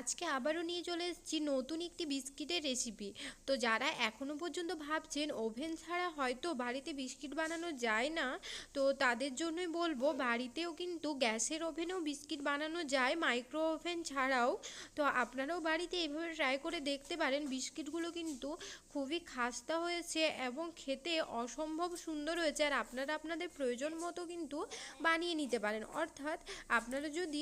আজকে আবারও নিয়ে চলে এসেছি নতুন একটি বিস্কিটের রেসিপি তো যারা এখনও পর্যন্ত ভাবছেন ওভেন ছাড়া হয়তো বাড়িতে বিস্কিট বানানো যায় না, তো তাদের জন্যই বলব, বাড়িতেও কিন্তু গ্যাসের ওভেনেও বিস্কিট বানানো যায় মাইক্রো ওভেন ছাড়াও। তো আপনারাও বাড়িতে এভাবে ট্রাই করে দেখতে পারেন, বিস্কিটগুলো কিন্তু খুবই খাস্তা হয়েছে এবং খেতে অসম্ভব সুন্দর হয়েছে আর আপনারা আপনাদের প্রয়োজন মতো কিন্তু বানিয়ে নিতে পারেন। অর্থাৎ আপনারা যদি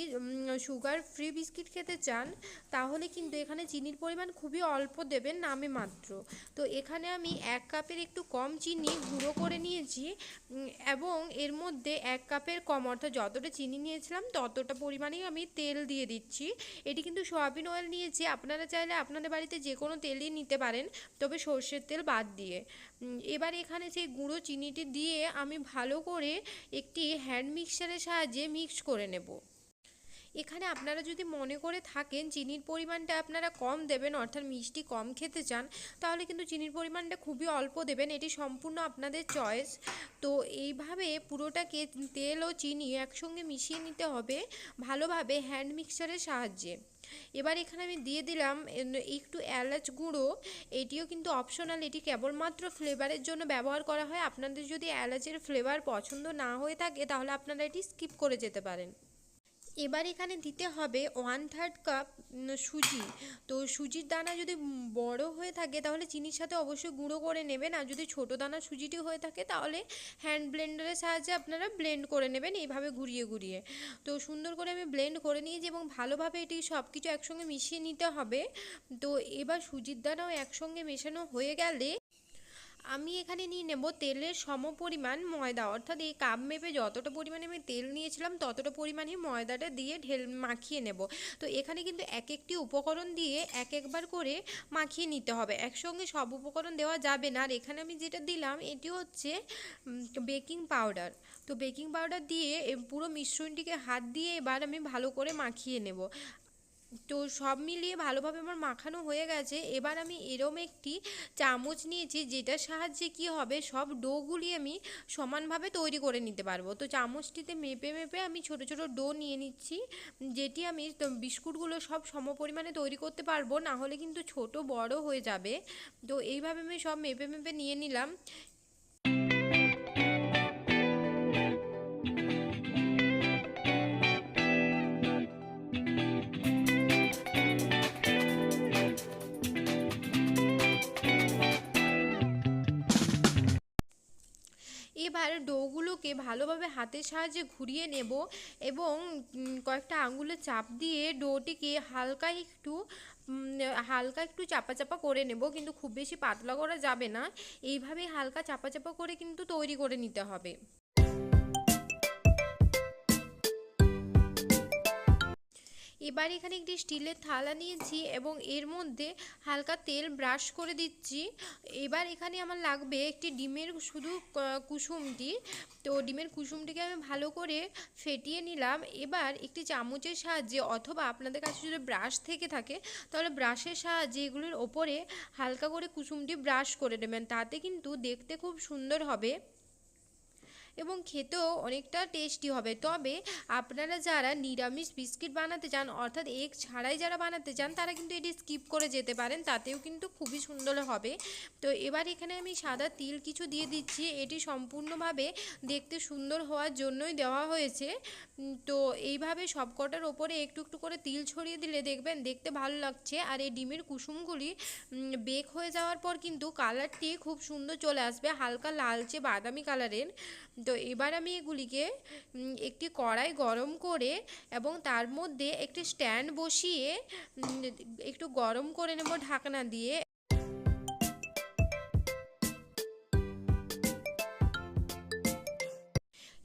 সুগার ফ্রি বিস্কিট খেতে চান তাহলে কিন্তু এখানে চিনির পরিমাণ খুবই অল্প দেবেন নামে মাত্র। তো এখানে আমি এক কাপের একটু কম চিনি গুঁড়ো করে নিয়েছি এবং এর মধ্যে এক কাপের কম, অর্থাৎ যতটা চিনি নিয়েছিলাম ততটা পরিমাণেই আমি তেল দিয়ে দিচ্ছি। এটি কিন্তু সয়াবিন অয়েল নিয়েছি, আপনারা চাইলে আপনাদের বাড়িতে যে কোনো তেলই নিতে পারেন, তবে সর্ষের তেল বাদ দিয়ে। এবার এখানে সেই গুঁড়ো চিনিটি দিয়ে আমি ভালো করে একটি হ্যান্ড মিক্সারের সাহায্যে মিক্স করে নেব। এখানে আপনারা যদি মনে করে থাকেন চিনির পরিমাণটা আপনারা কম দেবেন, অর্থাৎ মিষ্টি কম খেতে চান, তাহলে কিন্তু চিনির পরিমাণটা খুবই অল্প দেবেন। এটি সম্পূর্ণ আপনাদের চয়েস। তো এইভাবে পুরোটাকে তেল ও চিনি একসঙ্গে মিশিয়ে নিতে হবে ভালোভাবে হ্যান্ড মিক্সারের সাহায্যে। এবার এখানে আমি দিয়ে দিলাম একটু এলাচ গুঁড়ো। এটিও কিন্তু অপশনাল, এটি কেবলমাত্র ফ্লেভারের জন্য ব্যবহার করা হয়। আপনাদের যদি এলাচের ফ্লেভার পছন্দ না হয়ে থাকে, তাহলে আপনারা এটি স্কিপ করে যেতে পারেন। এবার এখানে দিতে হবে ওয়ান থার্ড কাপ সুজি। তো সুজির দানা যদি বড় হয়ে থাকে, তাহলে চিনির সাথে অবশ্যই গুঁড়ো করে নেবেন। আর যদি ছোটো দানা সুজিটি হয়ে থাকে, তাহলে হ্যান্ড ব্লেন্ডারের সাহায্যে আপনারা ব্লেন্ড করে নেবেন এইভাবে ঘুরিয়ে ঘুরিয়ে। তো সুন্দর করে আমি ব্লেন্ড করে নিয়েছি এবং ভালোভাবে এটি সব কিছু একসঙ্গে মিশিয়ে নিতে হবে। তো এবার সুজির দানাও একসঙ্গে মেশানো হয়ে গেলে আমি এখানে নিয়ে নেব তেলের সম পরিমাণ ময়দা। অর্থাৎ এই কাপ মেপে যতটা পরিমাণে আমি তেল নিয়েছিলাম, ততটা পরিমাণে ময়দাটা দিয়ে ঢেল মাখিয়ে নেব। তো এখানে কিন্তু এক একটি উপকরণ দিয়ে এক একবার করে মাখিয়ে নিতে হবে। একসঙ্গে সব উপকরণ দেওয়া যাবে না। আর এখানে আমি যেটা দিলাম, এটি হচ্ছে বেকিং পাউডার। তো বেকিং পাউডার দিয়ে পুরো মিশ্রণটিকে হাত দিয়ে এবার আমি ভালো করে মাখিয়ে নেব। তো সব মিলিয়ে ভালোভাবে আমার মাখানো হয়ে গেছে। এবার আমি এরম একটি চামচ নিয়েছি, যেটার সাহায্যে কি হবে, সব ডোগুলি আমি সমানভাবে তৈরি করে নিতে পারব। তো চামচটিতে মেপে মেপে আমি ছোট ছোট ডো নিয়ে নিচ্ছি, যেটি আমি বিস্কুটগুলো সব সমপরিমাণে তৈরি করতে পারব, না হলে কিন্তু ছোট বড় হয়ে যাবে। তো এইভাবে আমি সব মেপে মেপে নিয়ে নিলাম। এবার ডোগুলোকে ভালোভাবে হাতের সাহায্যে ঘুরিয়ে নেব এবং কয়েকটা আঙুলে চাপ দিয়ে ডোটিকে হালকা একটু হালকা একটু চাপা চাপা করে নেব, কিন্তু খুব বেশি পাতলা করা যাবে না। এইভাবেই হালকা চাপা চাপা করে কিন্তু তৈরি করে নিতে হবে। এবার এখানে একটি স্টিলের থালা নিয়েছি এবং এর মধ্যে হালকা তেল ব্রাশ করে দিচ্ছি। এবার এখানে আমার লাগবে একটি ডিমের শুধু কুসুমটি। তো ডিমের কুসুমটিকে আমি ভালো করে ফেটিয়ে নিলাম। এবার একটি চামচের সাহায্যে অথবা আপনাদের কাছে যদি ব্রাশ থেকে থাকে, তাহলে ব্রাশের সাহায্যে এগুলোর ওপরে হালকা করে কুসুমটি ব্রাশ করে নেবেন। তাতে কিন্তু দেখতে খুব সুন্দর হবে। এবং খেতেও অনেকটা টেস্টি হবে। তবে আপনারা যারা নিরামিষ বিস্কিট বানাতে চান, অর্থাৎ এগ ছাড়াই যারা বানাতে চান, তারা কিন্তু এটি স্কিপ করে যেতে পারেন, তাতেও কিন্তু খুবই সুন্দর হবে। তো এবার এখানে আমি সাদা তিল কিছু দিয়ে দিচ্ছি, এটি সম্পূর্ণভাবে দেখতে সুন্দর হওয়ার জন্যই দেওয়া হয়েছে। তো এইভাবে সব কটার ওপরে একটু একটু করে তিল ছড়িয়ে দিলে দেখবেন দেখতে ভালো লাগছে। আর এই ডিমের কুসুমগুলি বেক হয়ে যাওয়ার পর কিন্তু কালারটি খুব সুন্দর চলে আসবে, হালকা লালচে বাদামি কালারের তো এবার আমি এগুলিকে একটি কড়াই গরম করে এবং তার মধ্যে একটি স্ট্যান্ড বসিয়ে একটু গরম করে নেব ঢাকনা দিয়ে।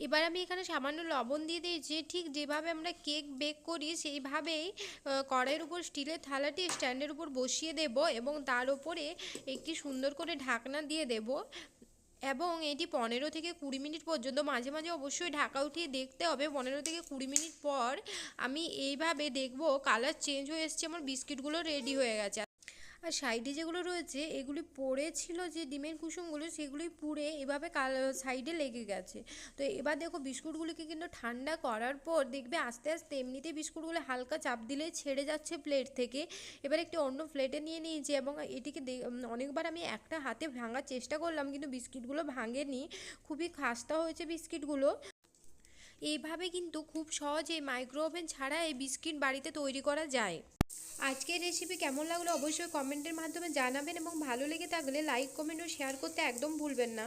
এবার আমি এখানে সামান্য লবণ দিয়ে দিয়েছি। ঠিক যেভাবে আমরা কেক বেক করি, সেইভাবেই কড়াইয়ের উপর স্টিলের থালাটি স্ট্যান্ডের উপর বসিয়ে দেব এবং তার উপরে একটি সুন্দর করে ঢাকনা দিয়ে দেব। এবং এটি পনেরো থেকে কুড়ি মিনিট পর্যন্ত মাঝে মাঝে অবশ্যই ঢাকা উঠিয়ে দেখতে হবে। পনেরো থেকে কুড়ি মিনিট পর আমি এইভাবে দেখব কালার চেঞ্জ হয়ে এসছে, আমার বিস্কিটগুলো রেডি হয়ে গেছে। আর সাইডে যেগুলো রয়েছে, এগুলি পড়েছিল যে ডিমের কুসুমগুলো সেগুলি পুড়ে এভাবে সাইডে লেগে গেছে। তো এবার দেখো বিস্কুটগুলিকে কিন্তু ঠান্ডা করার পর দেখবে আস্তে আস্তে এমনিতে বিস্কুটগুলো হালকা চাপ দিলেই ছেড়ে যাচ্ছে প্লেট থেকে। এবার একটি অন্য প্লেটে নিয়ে নিয়েছি এবং এটিকে অনেকবার আমি একটা হাতে ভাঙার চেষ্টা করলাম কিন্তু বিস্কিটগুলো ভাঙেনি। খুবই খাস্তা হয়েছে বিস্কিটগুলো। এইভাবে কিন্তু খুব সহজে মাইক্রো ওভেন ছাড়া এই বিস্কিট বাড়িতে তৈরি করা যায়। আজকের রেসিপি কেমন লাগল অবশ্যই কমেন্টের মাধ্যমে জানাবেন এবং ভালো লেগে থাকলে লাইক কমেন্ট ও শেয়ার করতে একদম ভুলবেন না।